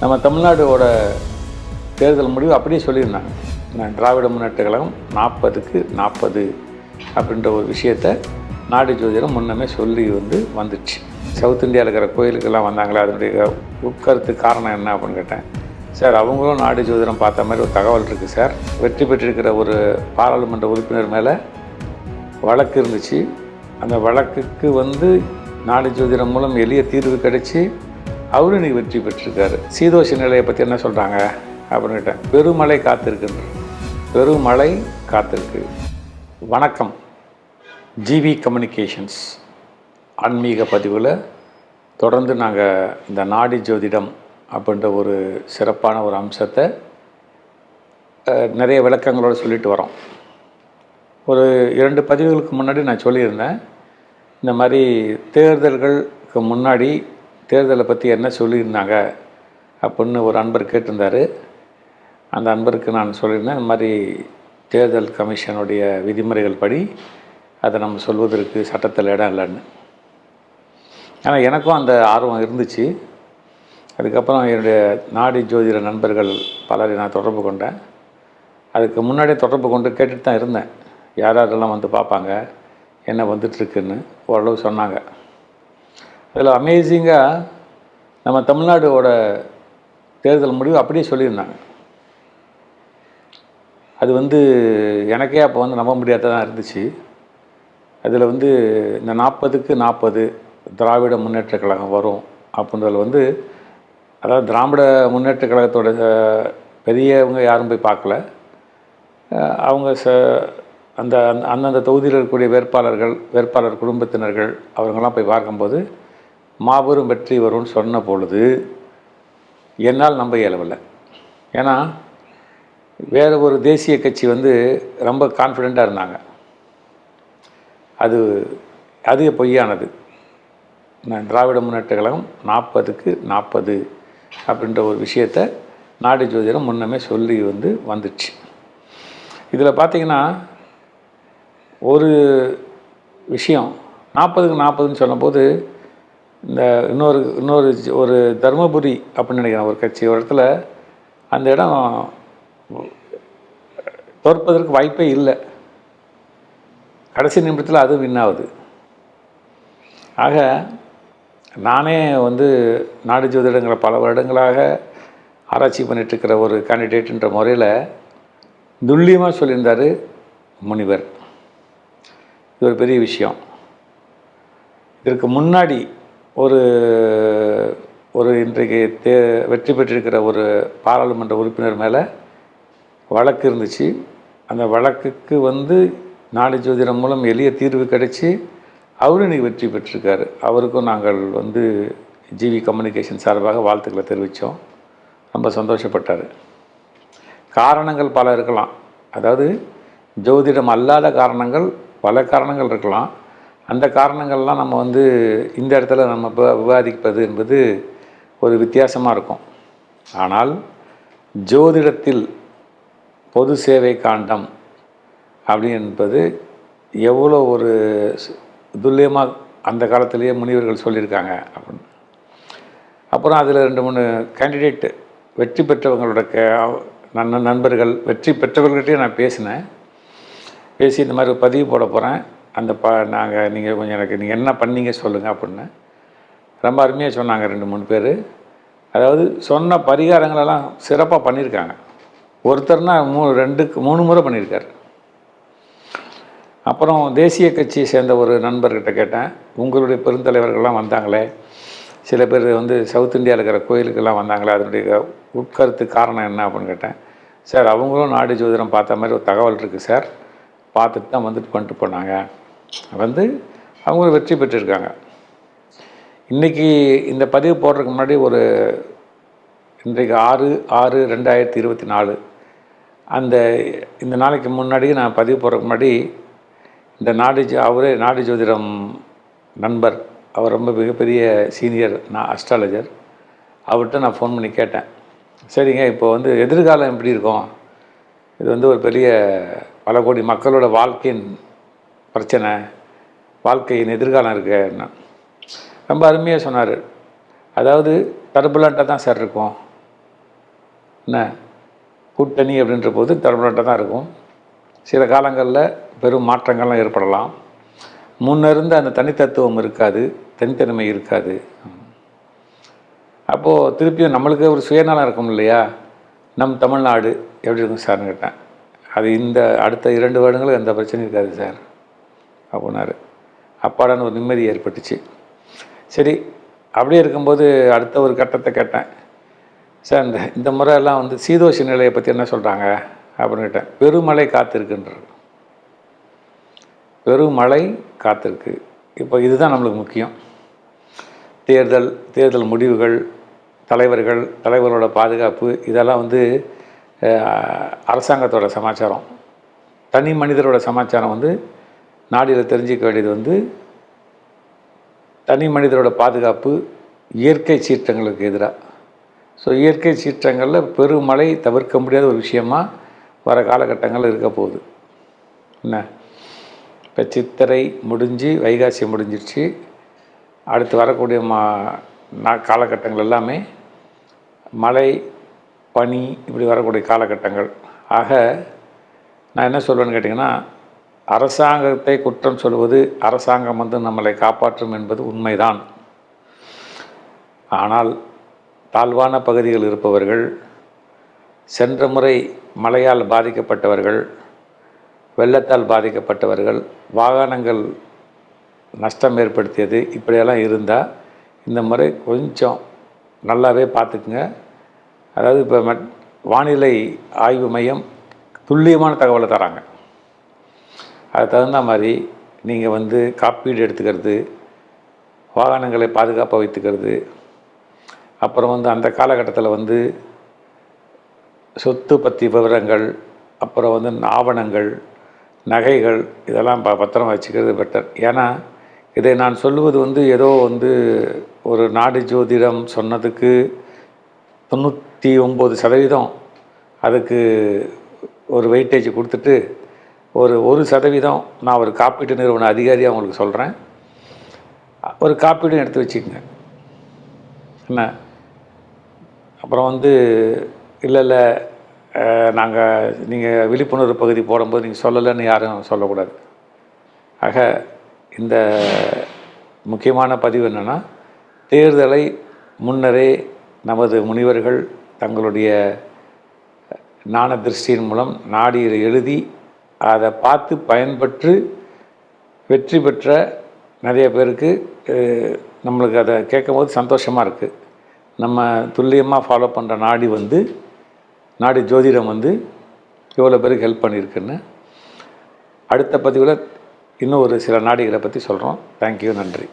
நம்ம தமிழ்நாடோட தேர்தல் முடிவு அப்படியே சொல்லியிருந்தாங்க நான் திராவிட முன்னேற்ற கழகம் நாற்பதுக்கு நாற்பது அப்படின்ற ஒரு விஷயத்த நாடு ஜோதிடம் முன்னமே சொல்லி வந்து வந்துடுச்சு சவுத் இந்தியாவில் இருக்கிற கோயிலுக்கெல்லாம் வந்தாங்களே? அதனுடைய உட்கருத்து காரணம் என்ன அப்படின்னு கேட்டேன். சார் அவங்களும் நாடு ஜோதிடம் பார்த்த மாதிரி ஒரு தகவல் இருக்குது சார். வெற்றி பெற்றிருக்கிற ஒரு பாராளுமன்ற உறுப்பினர் மேலே வழக்கு இருந்துச்சு. அந்த வழக்குக்கு வந்து நாடு ஜோதிடம் மூலம் எளிய தீர்வு கிடைச்சி அவரும் இன்றைக்கி வெற்றி பெற்றிருக்காரு. சீதோஷ நிலையை பற்றி என்ன சொல்கிறாங்க அப்படின்னு கேட்டேன் பெருமழை காத்திருக்குன்ற பெருமழை காத்திருக்கு. வணக்கம். ஜிவி கம்யூனிகேஷன்ஸ் ஆன்மீக பதிவில் தொடர்ந்து நாங்கள் இந்த நாடி ஜோதிடம் அப்படின்ற ஒரு சிறப்பான ஒரு அம்சத்தை நிறைய விளக்கங்களோடு சொல்லிட்டு வரோம். ஒரு இரண்டு பதிவுகளுக்கு முன்னாடி நான் சொல்லியிருந்தேன். இந்த மாதிரி தேர்தல்களுக்கு முன்னாடி தேர்தலை பற்றி என்ன சொல்லியிருந்தாங்க அப்படின்னு ஒரு அன்பர் கேட்டிருந்தார். அந்த அன்பருக்கு நான் சொல்லியிருந்தேன் இந்த மாதிரி தேர்தல் கமிஷனுடைய விதிமுறைகள் படி அதை நம்ம சொல்வதற்கு சட்டத்தில் இடம் இல்லைன்னு. ஆனால் எனக்கும் அந்த ஆர்வம் இருந்துச்சு. அதுக்கப்புறம் என்னுடைய நாடி ஜோதிட நண்பர்கள் பலரை நான் தொடர்பு கொண்டேன். அதுக்கு முன்னாடியே தொடர்பு கொண்டு கேட்டுட்டு தான் இருந்தேன். யார் யாரெல்லாம் வந்து பார்ப்பாங்க என்ன வந்துட்டுருக்குன்னு ஓரளவு சொன்னாங்க. அதில் அமேசிங்காக நம்ம தமிழ்நாடோட தேர்தல் முடிவு அப்படியே சொல்லியிருந்தாங்க. அது வந்து எனக்கே அப்போ வந்து நம்ப முடியாததான் இருந்துச்சு. அதில் வந்து இந்த நாற்பதுக்கு நாற்பது திராவிட முன்னேற்ற கழகம் வரும் அப்படின்றதில் வந்து அதாவது திராவிட முன்னேற்ற கழகத்தோட பெரியவங்க யாரும் போய் பார்க்கல. அவங்க ச அந்த அந்த- அந்தந்த தொகுதியில் இருக்கக்கூடிய வேட்பாளர்கள் வேட்பாளர் குடும்பத்தினர்கள் அவங்கெல்லாம் போய் பார்க்கும்போது மாபெரும் வெற்றி வரும்னு சொன்ன பொழுது என்னால் நம்ப இயலவில்லை. ஏன்னா வேறு ஒரு தேசிய கட்சி வந்து ரொம்ப கான்ஃபிடெண்ட்டாக இருந்தாங்க. அது அது பொய்யானது. நான் திராவிட முன்னேற்ற கழகம் நாற்பதுக்கு நாற்பது அப்படின்ற ஒரு விஷயத்த நாடு ஜோதிடம் முன்னமே சொல்லி வந்து வந்துடுச்சு இதில் பார்த்தீங்கன்னா ஒரு விஷயம் நாற்பதுக்கு நாற்பதுன்னு சொன்னபோது இந்த இன்னொரு இன்னொரு ஒரு தருமபுரி அப்படின்னு நினைக்கிறேன் ஒரு கட்சி ஒரு இடத்துல அந்த இடம் தோற்பதற்கு வாய்ப்பே இல்லை. கடைசி நிமிடத்தில் அதுவும் வின் ஆகுது. ஆக நானே வந்து நாடு ஜோதிடங்கிற பல வருடங்களாக ஆராய்ச்சி பண்ணிட்டுருக்கிற ஒரு கேண்டிடேட்டுன்ற முறையில் துல்லியமாக சொல்லியிருந்தார் முனிவர். இது ஒரு பெரிய விஷயம். இதற்கு முன்னாடி ஒரு ஒரு இன்றைக்கு தே வெற்றி பெற்றிருக்கிற ஒரு பாராளுமன்ற உறுப்பினர் மேலே வழக்கு இருந்துச்சு. அந்த வழக்குக்கு வந்து நாடு ஜோதிடம் மூலம் எளிய தீர்வு கிடைச்சி அவரும் இன்னைக்கு வெற்றி பெற்றிருக்காரு. அவருக்கும் நாங்கள் வந்து ஜிவி கம்யூனிகேஷன் சார்பாக வாழ்த்துக்களை தெரிவித்தோம் ரொம்ப சந்தோஷப்பட்டார். காரணங்கள் பல இருக்கலாம். அதாவது ஜோதிடம் அல்லாத காரணங்கள் பல காரணங்கள் இருக்கலாம். அந்த காரணங்கள்லாம் நம்ம வந்து இந்த இடத்துல நம்ம விவாதிப்பது என்பது ஒரு வித்தியாசமாக இருக்கும். ஆனால் ஜோதிடத்தில் பொது சேவை காண்டம் அப்படி என்பது எவ்வளோ ஒரு துல்லியமாக அந்த காலத்திலேயே முனிவர்கள் சொல்லியிருக்காங்க அப்படின்னு. அப்புறம் அதில் ரெண்டு மூணு கேண்டிடேட் வெற்றி பெற்றவங்களோட கே நன் நண்பர்கள் வெற்றி பெற்றவர்கள்கிட்டயே நான் பேசினேன். பேசி இந்த மாதிரி பதிவு போட போகிறேன் அந்த ப நாங்கள் நீங்கள் கொஞ்சம் எனக்கு நீங்கள் என்ன பண்ணீங்க சொல்லுங்கள் அப்படின்னு. ரொம்ப அருமையாக சொன்னாங்க ரெண்டு மூணு பேர். அதாவது சொன்ன பரிகாரங்களெல்லாம் சிறப்பாக பண்ணியிருக்காங்க ஒருத்தர்னா மூ ரெண்டுக்கு மூணு முறை பண்ணியிருக்காரு அப்புறம் தேசிய கட்சியை சேர்ந்த ஒரு நண்பர்கிட்ட கேட்டேன். உங்களுடைய பெருந்தலைவர்கள்லாம் வந்தாங்களே. சில பேர் வந்து சவுத் இந்தியாவில் இருக்கிற கோயிலுக்கெல்லாம் வந்தாங்களே. அதனுடைய உட்கருத்து காரணம் என்ன அப்படின்னு கேட்டேன். சார் அவங்களும் நாடு ஜோதிடம் பார்த்த மாதிரி ஒரு தகவல் இருக்குது சார். பார்த்துட்டு தான் வந்துட்டு பண்ணிட்டு போனாங்க. வந்து அவங்க வெற்றி பெற்றிருக்காங்க. இன்றைக்கி இந்த பதிவு போடுறதுக்கு முன்னாடி ஒரு இன்றைக்கு ஆறு ஆறு ரெண்டாயிரத்தி இருபத்தி நாலு. அந்த இந்த நாளைக்கு முன்னாடி நான் பதிவு போடுறதுக்கு முன்னாடி இந்த நாடு ஜோ- அவரே நாடு ஜோதிடம் நண்பர். அவர் ரொம்ப மிகப்பெரிய சீனியர் நான் அஸ்ட்ராலஜர் அவர்கிட்ட நான் ஃபோன் பண்ணி கேட்டேன். சரிங்க இப்போ வந்து எதிர்காலம் எப்படி இருக்கும்? இது வந்து ஒரு பெரிய பல கோடி மக்களோட வாழ்க்கையின் பிரச்சனை வாழ்க்கையின் எதிர்காலம் இருக்குன்னா ரொம்ப அருமையாக சொன்னார். அதாவது டர்புலண்ட்டாக தான் சார் இருக்கும். என்ன? கூட்டணி அப்படின்ற போது டர்புலண்ட்டாக தான் இருக்கும். சில காலங்களில் பெரும் மாற்றங்கள்லாம் ஏற்படலாம். முன்னருந்த அந்த தனித்தத்துவம் இருக்காது தனித்தன்மை இருக்காது. அப்போது திருப்பியும் நம்மளுக்கு ஒரு சுயநலம் இருக்கும் இல்லையா? நம் தமிழ்நாடு எப்படி இருக்கும் சார்னு கேட்டேன். அது இந்த அடுத்த இரண்டு வருடங்களும் எந்த பிரச்சனையும் இருக்காது சார். அப்படின்னாரு. அப்பாடான ஒரு நிம்மதி ஏற்பட்டுச்சு. சரி அப்படியே இருக்கும்போது அடுத்த ஒரு கட்டத்தை கேட்டேன். சார் இந்த இந்த முறையெல்லாம் வந்து சீதோஷ நிலையை பற்றி என்ன சொல்கிறாங்க அப்படின்னு கேட்டேன். பெருமழை காத்திருக்குன்றது பெருமழை காத்திருக்கு. இப்போ இதுதான் நம்மளுக்கு முக்கியம். தேர்தல் தேர்தல் முடிவுகள் தலைவர்கள் தலைவர்களோட பாதுகாப்பு இதெல்லாம் வந்து அரசாங்கத்தோட சமாச்சாரம். தனி மனிதரோட சமாச்சாரம் வந்து நாடியில் தெரிஞ்சிக்க வேண்டியது வந்து தனி மனிதரோட பாதுகாப்பு இயற்கை சீற்றங்களுக்கு எதிராக. ஸோ இயற்கை சீற்றங்களில் பெருமழை தவிர்க்க முடியாத ஒரு விஷயமாக வர காலகட்டங்கள் இருக்க போகுது. என்ன? இப்போ சித்திரை முடிஞ்சு வைகாசி முடிஞ்சிருச்சு. அடுத்து வரக்கூடிய மா நா காலகட்டங்கள் எல்லாமே மழை பனி இப்படி வரக்கூடிய காலகட்டங்கள். ஆக நான் என்ன சொல்வேன்னு கேட்டிங்கன்னா அரசாங்கத்தை குற்றம் சொல்வது அரசாங்கம் வந்து நம்மளை காப்பாற்றும் என்பது உண்மைதான். ஆனால் தாழ்வான பகுதிகள் இருப்பவர்கள் சென்ற முறை மழையால் பாதிக்கப்பட்டவர்கள் வெள்ளத்தால் பாதிக்கப்பட்டவர்கள் வாகனங்கள் நஷ்டம் ஏற்படுத்தியது இப்படியெல்லாம் இருந்தால் இந்த முறை கொஞ்சம் நல்லாவே பார்த்துக்குங்க. அதாவது இப்போ வானிலை ஆய்வு மையம் துல்லியமான தகவலை தராங்க. அதுக்கு தகுந்த மாதிரி நீங்கள் வந்து காப்பீடு எடுத்துக்கிறது வாகனங்களை பாதுகாப்பாக வைத்துக்கிறது. அப்புறம் வந்து அந்த காலகட்டத்தில் வந்து சொத்து பற்றி விவரங்கள் அப்புறம் வந்து ஆவணங்கள் நகைகள் இதெல்லாம் ப பத்திரம் வச்சுக்கிறது பெட்டர் ஏன்னா இதை நான் சொல்லுவது வந்து ஏதோ வந்து ஒரு நாடு ஜோதிடம் சொன்னதுக்கு தொண்ணூற்றி ஒம்பது சதவீதம் அதுக்கு ஒரு வெயிட்டேஜ் கொடுத்துட்டு ஒரு ஒரு சதவீதம் நான் ஒரு காப்பீட்டு நிறுவன அதிகாரியாக உங்களுக்கு சொல்கிறேன் ஒரு காப்பீடும் எடுத்து வச்சுக்கோங்க. என்ன? அப்புறம் வந்து இல்லை இல்லை நாங்கள் நீங்கள் விழிப்புணர்வு பகுதி போடும்போது நீங்கள் சொல்லலைன்னு யாரும் சொல்லக்கூடாது. ஆக இந்த முக்கியமான பதிவு என்னென்னா தேர்தலை முன்னரே நமது முனிவர்கள் தங்களுடைய ஞான திருஷ்டியின் மூலம் நாடியில் எழுதி அதை பார்த்து பயன்பெற்று வெற்றி பெற்ற நிறைய பேருக்கு நம்மளுக்கு அதை கேட்கும்போது சந்தோஷமாக இருக்குது நம்ம துல்லியமாக ஃபாலோ பண்ணுற நாடி வந்து நாடி ஜோதிடம் வந்து இவ்வளோ பேருக்கு ஹெல்ப் பண்ணியிருக்குன்னு. அடுத்த பதிவில் இன்னும் ஒரு சில நாடிகளை பற்றி சொல்கிறோம் தேங்க்யூ நன்றி.